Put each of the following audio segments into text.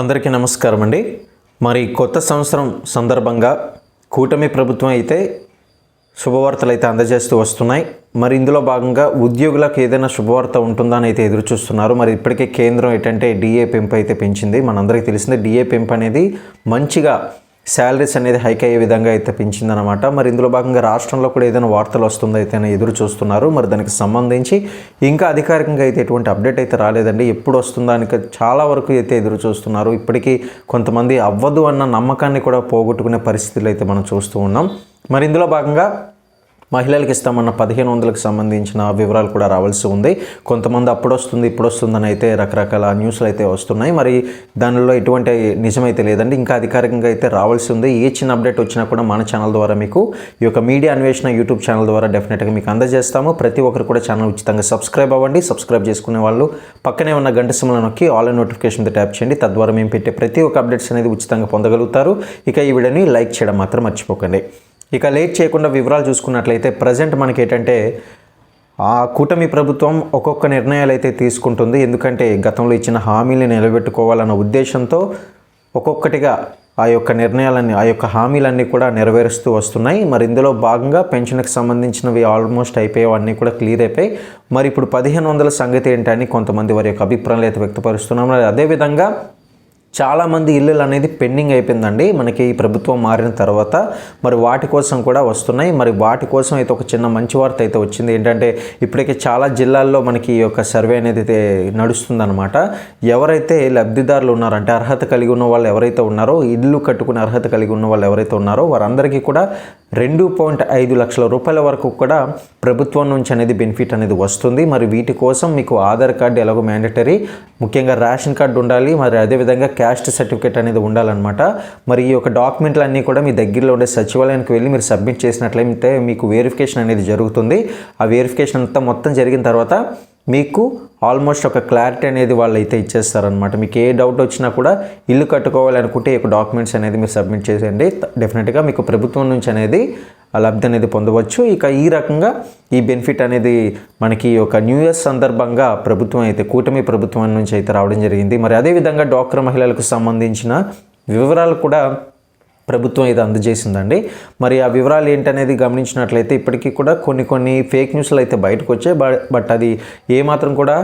అందరికీ నమస్కారం అండి. మరి కొత్త సంవత్సరం సందర్భంగా కూటమి ప్రభుత్వం అయితే శుభవార్తలు అయితే అందజేస్తూ వస్తున్నాయి. మరి ఇందులో భాగంగా ఉద్యోగులకు ఏదైనా శుభవార్త ఉంటుందా అని అయితే ఎదురు చూస్తున్నారు. మరి ఇప్పటికే కేంద్రం ఏంటంటే డిఏ పెంపు అయితే పెంచింది. మనందరికీ తెలిసిందే డిఏ పెంపు అనేది మంచిగా శాలరీస్ అనేది హైక్ అయ్యే విధంగా అయితే పెంచిందనమాట మరి ఇందులో భాగంగా రాష్ట్రంలో కూడా ఏదైనా వార్తలు వస్తుందో అయితే ఎదురు చూస్తున్నారు. మరి దానికి సంబంధించి ఇంకా అధికారికంగా అయితే ఎటువంటి అప్డేట్ అయితే రాలేదండి. ఎప్పుడు వస్తుందా అని చాలా వరకు అయితే ఎదురు చూస్తున్నారు. ఇప్పటికీ కొంతమంది అవ్వదు అన్న నమ్మకాన్ని కూడా పోగొట్టుకునే పరిస్థితులు అయితే మనం చూస్తూ ఉన్నాం. మరి ఇందులో భాగంగా మహిళలకు ఇస్తామన్న పదిహేను వందలకు సంబంధించిన వివరాలు కూడా రావాల్సి ఉంది. కొంతమంది అప్పుడు వస్తుంది ఇప్పుడు వస్తుందని అయితే రకరకాల న్యూస్లు అయితే వస్తున్నాయి. మరి దానిలో ఎటువంటి నిజమైతే లేదండి. ఇంకా అధికారికంగా అయితే రావాల్సి ఉంది. ఏ చిన్న అప్డేట్ వచ్చినా కూడా మన ఛానల్ ద్వారా మీకు ఈ యొక్క మీడియా అన్వేషణ యూట్యూబ్ ఛానల్ ద్వారా డెఫినెట్గా మీకు అందజేస్తాము. ప్రతి ఒక్కరు కూడా ఛానల్ ఉచితంగా సబ్స్క్రైబ్ అవ్వండి. సబ్స్క్రైబ్ చేసుకునే వాళ్ళు పక్కనే ఉన్న గంట సింహల నొక్కి ఆల్ నోటిఫికేషన్ ట్యాప్ చేయండి. తద్వారా మేము పెట్టే ప్రతి ఒక్క అప్డేట్స్ అనేది ఉచితంగా పొందగలుగుతారు. ఇక ఈ వీడియోని లైక్ చేయడం మాత్రం మర్చిపోకండి. ఇక లేట్ చేయకుండా వివరాలు చూసుకున్నట్లయితే ప్రజెంట్ మనకి ఏంటంటే ఆ కూటమి ప్రభుత్వం ఒక్కొక్క నిర్ణయాలు అయితే తీసుకుంటుంది. ఎందుకంటే గతంలో ఇచ్చిన హామీని నిలబెట్టుకోవాలన్న ఉద్దేశంతో ఒక్కొక్కటిగా ఆ యొక్క నిర్ణయాలన్నీ ఆ యొక్క హామీలన్నీ కూడా నెరవేరుస్తూ వస్తున్నాయి. మరి ఇందులో భాగంగా పెన్షన్కి సంబంధించినవి ఆల్మోస్ట్ అయిపోయేవన్నీ కూడా క్లియర్ అయిపోయి మరి ఇప్పుడు పదిహేను వందల సంగతి ఏంటని కొంతమంది వారి యొక్క అభిప్రాయాలు అయితే వ్యక్తపరుస్తున్నాం. అదేవిధంగా చాలామంది ఇల్లులు అనేది పెండింగ్ అయిపోయిందండి. మనకి ఈ ప్రభుత్వం మారిన తర్వాత మరి వాటి కోసం కూడా వస్తున్నాయి. మరి వాటి కోసం అయితే ఒక చిన్న మంచి వార్త అయితే వచ్చింది. ఏంటంటే ఇప్పటికే చాలా జిల్లాల్లో మనకి ఈ యొక్క సర్వే అనేది అయితే నడుస్తుందన్నమాట. ఎవరైతే లబ్ధిదారులు ఉన్నారంటే అర్హత కలిగి ఉన్న వాళ్ళు ఎవరైతే ఉన్నారో ఇల్లు కట్టుకునే అర్హత కలిగి ఉన్న వాళ్ళు ఎవరైతే ఉన్నారో వారందరికీ కూడా రెండు పాయింట్ ఐదు లక్షల రూపాయల వరకు కూడా ప్రభుత్వం నుంచి అనేది బెనిఫిట్ అనేది వస్తుంది. మరి వీటి కోసం మీకు ఆధార్ కార్డు ఎలాగో మ్యాండటరీ ముఖ్యంగా రేషన్ కార్డు ఉండాలి. మరి అదేవిధంగా క్యాస్ట్ సర్టిఫికేట్ అనేది ఉండాలన్నమాట. మరి ఈ యొక్క డాక్యుమెంట్లు అన్నీ కూడా మీ దగ్గరలో ఉండే సచివాలయానికి వెళ్ళి మీరు సబ్మిట్ చేసినట్లయితే మీకు వెరిఫికేషన్ అనేది జరుగుతుంది. ఆ వెరిఫికేషన్ అంతా మొత్తం జరిగిన తర్వాత మీకు ఆల్మోస్ట్ ఒక క్లారిటీ అనేది వాళ్ళు అయితే ఇచ్చేస్తారనమాట మీకు ఏ డౌట్ వచ్చినా కూడా ఇల్లు కట్టుకోవాలనుకుంటే ఈ యొక్క డాక్యుమెంట్స్ అనేది మీరు సబ్మిట్ చేసేయండి. డెఫినెట్గా మీకు ప్రభుత్వం నుంచి అనేది ఆ లబ్ధి అనేది పొందవచ్చు. ఇక ఈ రకంగా ఈ బెనిఫిట్ అనేది మనకి ఒక న్యూ ఇయర్ సందర్భంగా ప్రభుత్వం అయితే కూటమి ప్రభుత్వం నుంచి అయితే రావడం జరిగింది. మరి అదేవిధంగా డాక్టర్ మహిళలకు సంబంధించిన వివరాలు కూడా ప్రభుత్వం ఇది అందజేసిందండి. మరి ఆ వివరాలు ఏంటనేది గమనించినట్లయితే ఇప్పటికీ కూడా కొన్ని కొన్ని ఫేక్ న్యూస్లు అయితే బయటకు వచ్చాయి. బట్ అది ఏమాత్రం కూడా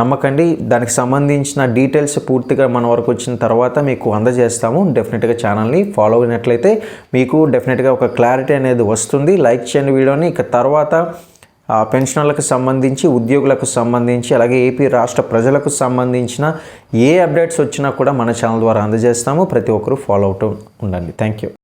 నమ్మకండి. దానికి సంబంధించిన డీటెయిల్స్ పూర్తిగా మన వరకు వచ్చిన తర్వాత మీకు అందజేస్తాము. డెఫినెట్గా ఛానల్ని ఫాలో అయినట్లయితే మీకు డెఫినెట్గా ఒక క్లారిటీ అనేది వస్తుంది. లైక్ చేయండి వీడియోని. ఇక తర్వాత పెన్షనర్లకు సంబంధించి ఉద్యోగులకు సంబంధించి అలాగే ఏపీ రాష్ట్ర ప్రజలకు సంబంధించిన ఏ అప్డేట్స్ వచ్చినా కూడా మన ఛానల్ ద్వారా అందజేస్తాము. ప్రతి ఒక్కరూ ఫాలో అవుతూ ఉండండి. Thank you